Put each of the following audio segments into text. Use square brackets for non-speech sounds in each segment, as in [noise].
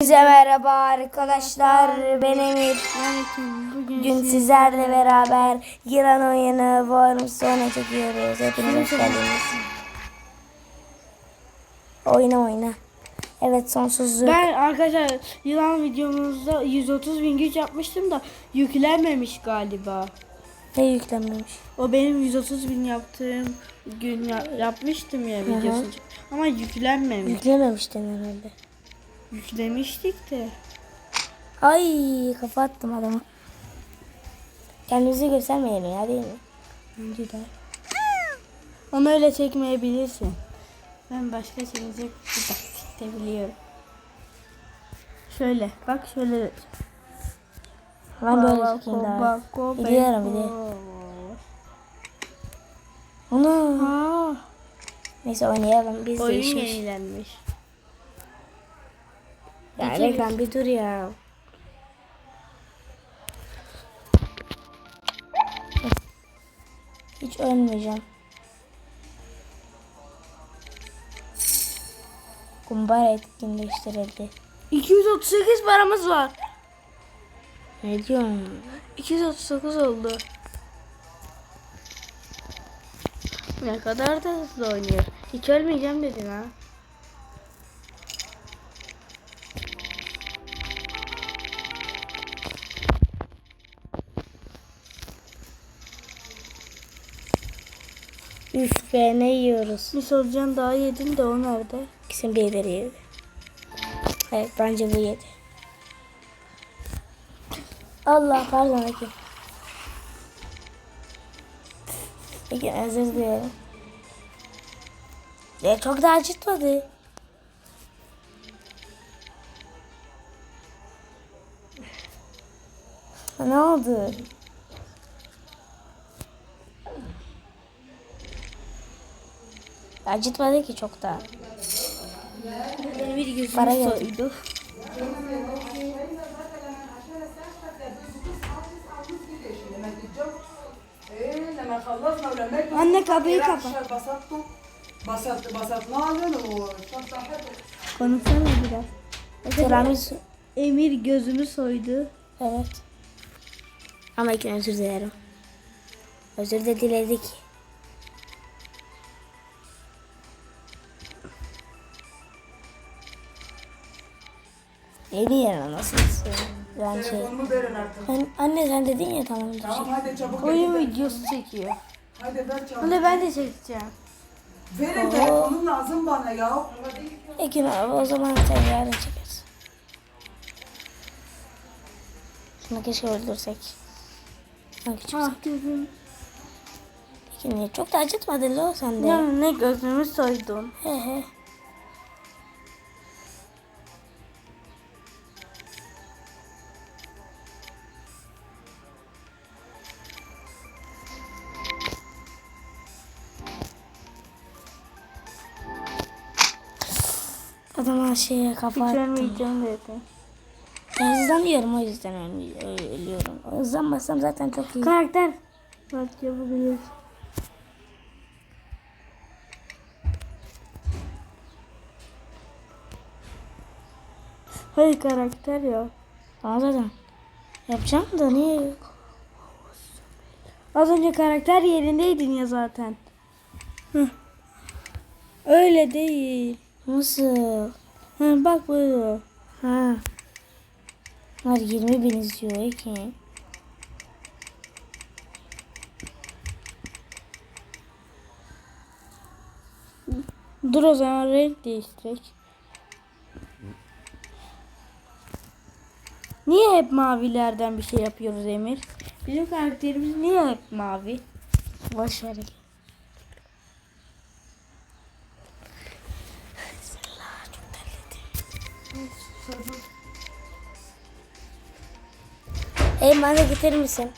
Hepinize merhaba arkadaşlar. Ben Emir. Bugün sizlerle beraber yılan oyunu Worms sonra çekiyoruz. Hepiniz hoş geldiniz. Oyna oyna. Evet sonsuzluk. Ben arkadaşlar yılan videomuzda 130 bin güç yapmıştım da yüklenmemiş galiba. Ne yüklenmemiş? O benim 130 bin yaptığım gün ya- yapmıştım ya videosunu. Ama yüklenmemiş. Yüklememiştin herhalde. Yüklemiştik de. Ay kafa attım adamı. Kendimizi göstermeyelim ya değil mi? Bence de. Onu öyle çekmeyebilirsin. Ben başka çekecek bir taktik de biliyorum. Şöyle bak şöyle. Ben böyle çekeyim daha. Biliyorum, biliyorum. Onu. Neyse oynayalım. Biz de oyun yenilenmiş. Ya Geçelim. reklam bir dur ya. Hiç ölmeyeceğim. Kumbara etkinleştirildi. 238 paramız var. Ne diyorsun? 239 oldu. Ne kadar da hızlı oynuyor. Hiç ölmeyeceğim dedin ha. Üf be ne yiyoruz? Bir solucan daha yedin de o nerede? İkisini bir yedi. Evet bence bu yedi. Allah pardon Ekin. Ekin özür dilerim. Ya çok da acıtmadı. Ne oldu? Acıtmadı ki çok da. Benim bir gözümü Para soydu. Anne kapıyı kapat. Basat, basat? Konuşsana biraz. Tiramisu. Emir gözümü soydu. Evet. Ama ilk özür dilerim. Özür de diledik. Yeni yer nasılsın? Ben şey... telefonumu verin artık. Ben, anne sen dedin ya tamam. Tamam hadi çabuk Oyun verin. videosu çekiyor. Hadi ver çabuk. Anne ben de çekeceğim. Verin telefonun lazım bana ya. Ekin abi o zaman sen yarın çekersin. Şunu keşke öldürsek. Şunu küçük. Ah gözüm. Ekin niye? Çok da acıtmadı lo sende. Ya ne gözümü soydun. He he. Adama şeye kafa Hiç ölmeyeceğim dedi. Ben hızlanıyorum o yüzden ölüyorum. Hızlanmasam zaten çok iyi. Karakter. Bak yapabiliriz. Hayır karakter ya. Zaten yapacağım da niye? Az önce karakter yerindeydin ya zaten. Hıh. Öyle değil. Nasıl? Hı, bak böyle. Ha. Var 20 bin izliyor ki. Dur o zaman renk değiştirek. Niye hep mavilerden bir şey yapıyoruz Emir? Bizim karakterimiz niye hep mavi? Boş. Hey bana getirir misin?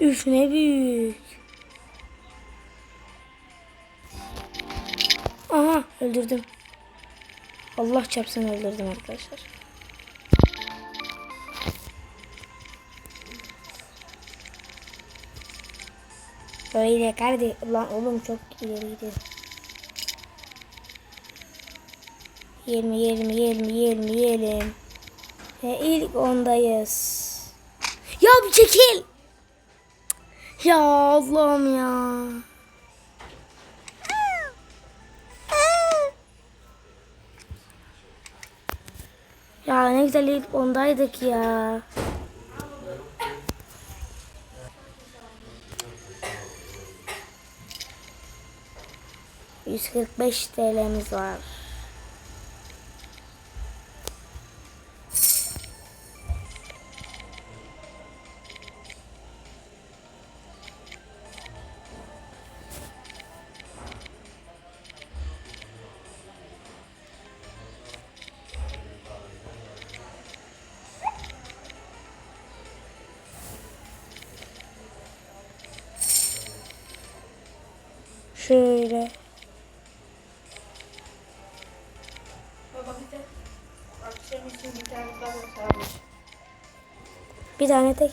Üf ne büyük. Aha öldürdüm. Allah çarpsın öldürdüm arkadaşlar. Öyle kardeşim. Lan oğlum çok ileri gidiyor. 20 20 20 20 20. Ve ilk ondayız. Ya bir çekil. Ya Allah'ım ya. Ya ne güzel ilk ondaydık ya. Yüz kırk beş TL'miz var. Bir daha sarmış. Bir tane tek.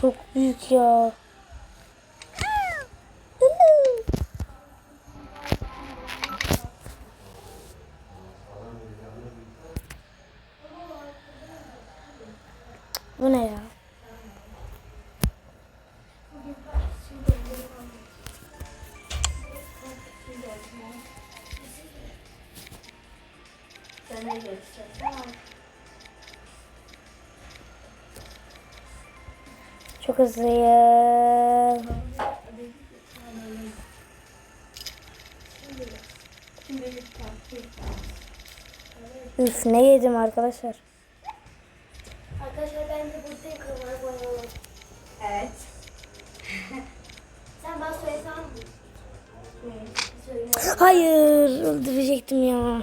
Çok büyük ya. Çok hızlıyım. Üf ne yedim arkadaşlar. Arkadaşlar ben de buradayım kırmızı boyalı. Evet. Sen bana söylesen mi? Söyle. Hayır öldürecektim ya.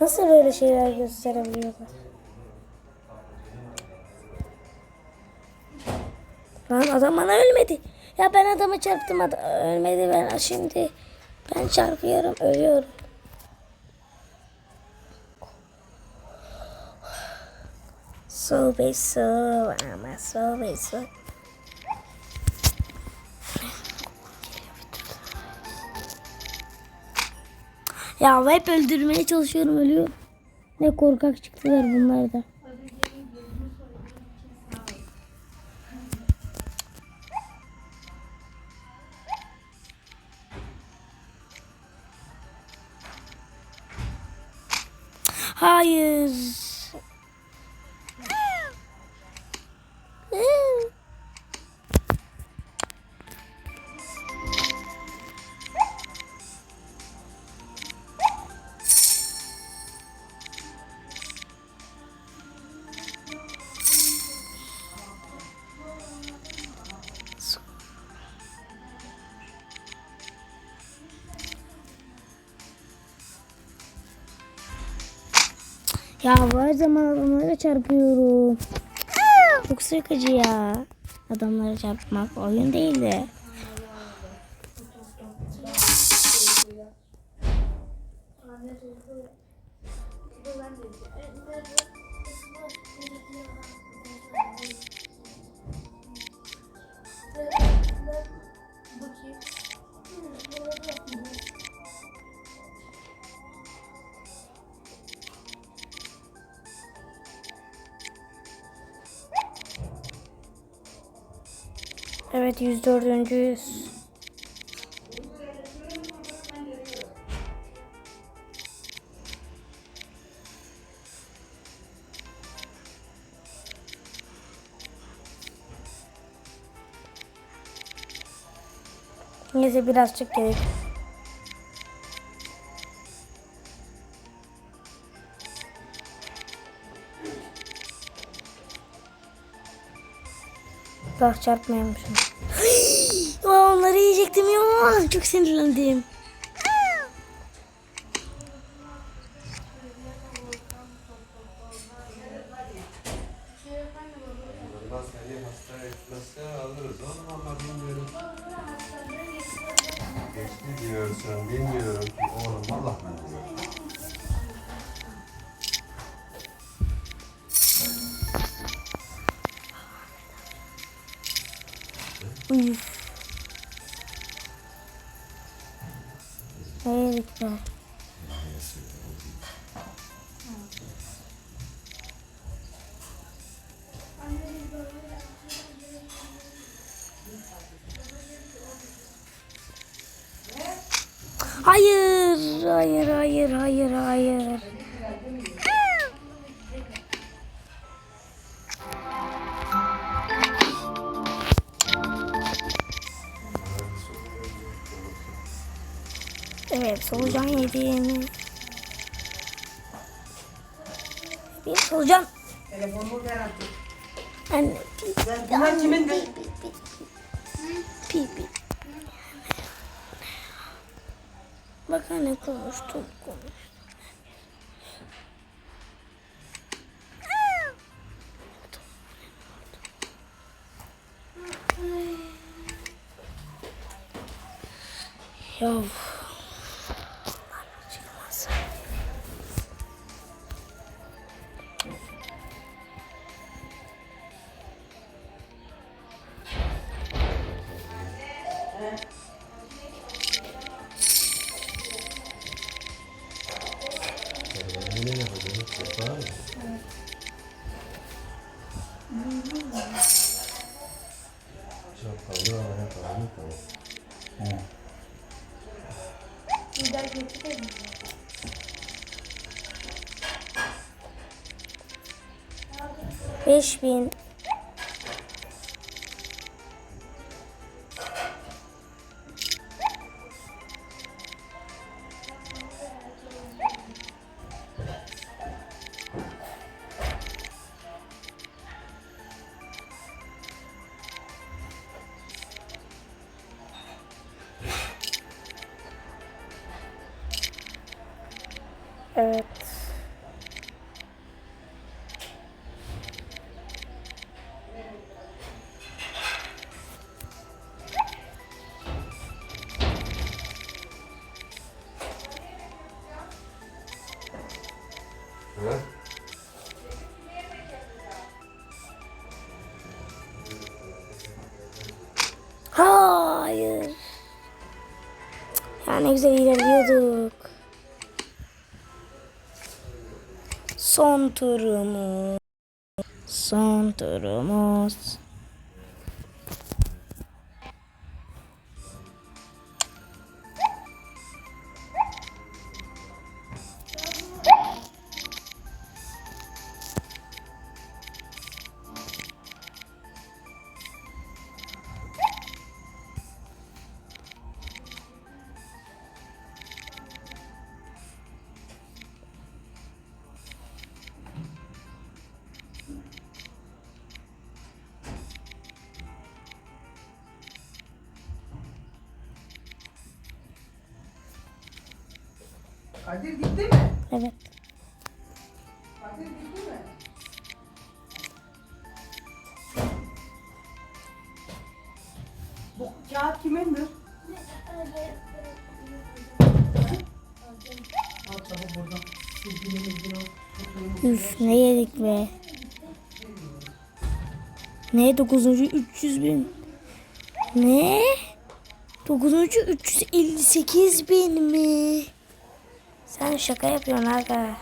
Nasıl böyle şeyler gösterebiliyorlar? Lan adam bana ölmedi. Ya ben adamı çarptım adam ölmedi ben şimdi. Ben çarpıyorum ölüyorum. So be so ama so be so. Ya hep öldürmeye çalışıyorum ölüyor. Ne korkak çıktılar bunlar da. Ya her zaman adamlara çarpıyorum. Çok sıkıcı ya. Adamlara çarpmak oyun değil de. Evet 104. Neyse birazcık gerek. Bak çarpmaymışım. Aa, Onları yiyecektim ya. Çok sinirlendim. Geçti diyorsun bilmiyorum oğlum Allah bilmiyor. Uyuf. Evet Hayır, hayır, hayır, hayır, hayır. Evet, solucan yedim. Bir solucan. Telefonumu ver artık. Anne, Ver. Bunlar kimindir? pi pi. Bak anne konuştum, konuştum. Ya. Çıkmaz. 5000 Evet. Ha? Hayır. Ya ne güzel ilerliyorduk. Son turumuz. Son turumuz. Kadir gitti mi? Evet. Kadir gitti mi? Bu kağıt kimindir? Al çabuk buradan. Silgini. Üf ne yedik be. Ne 9. 300 bin. Ne? 9. 358 bin mi? Sen şaka yapıyorsun aga.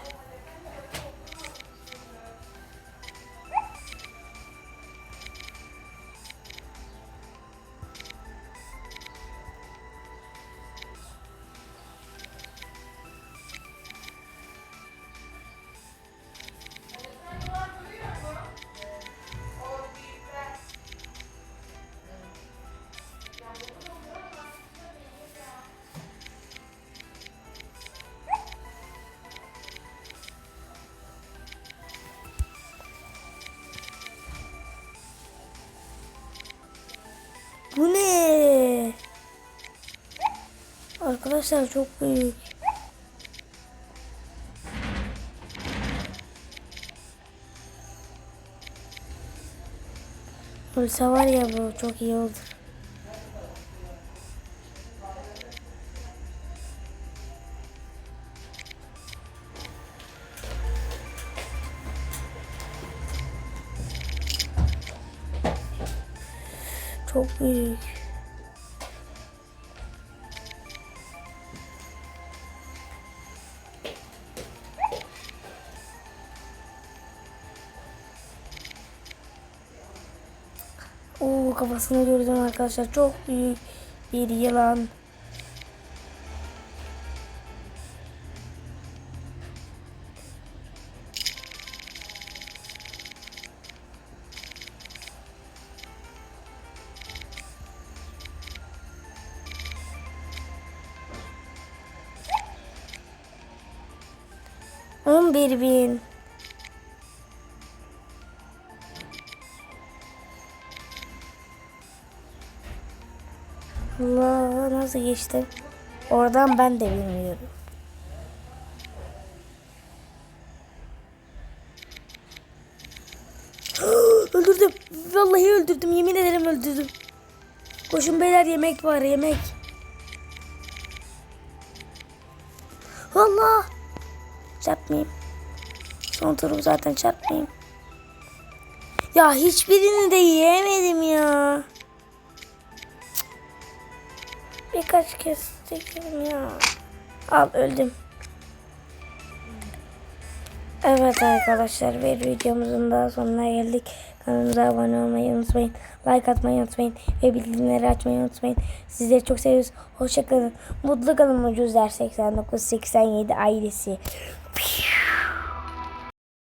Bu ne? Arkadaşlar çok büyük. Ölse var ya bu çok iyi olur. Büyük. Oo kafasını gördüm arkadaşlar. Çok büyük bir yılan. On bir bin. Allah nasıl geçtim? Oradan ben de bilmiyorum. [gasps] öldürdüm. Vallahi öldürdüm. Yemin ederim öldürdüm. Koşun beyler yemek var yemek. Çarpmayayım. Son turum zaten çarpmayayım. Ya hiçbirini de yiyemedim ya. Birkaç kez çekeyim ya. Al öldüm. Evet arkadaşlar bir videomuzun daha sonuna geldik. Kanalımıza abone olmayı unutmayın. Like atmayı unutmayın. Ve bildirimleri açmayı unutmayın. Sizleri çok seviyoruz. Hoşçakalın. Mutlu kalın ucuz der 89 87 ailesi.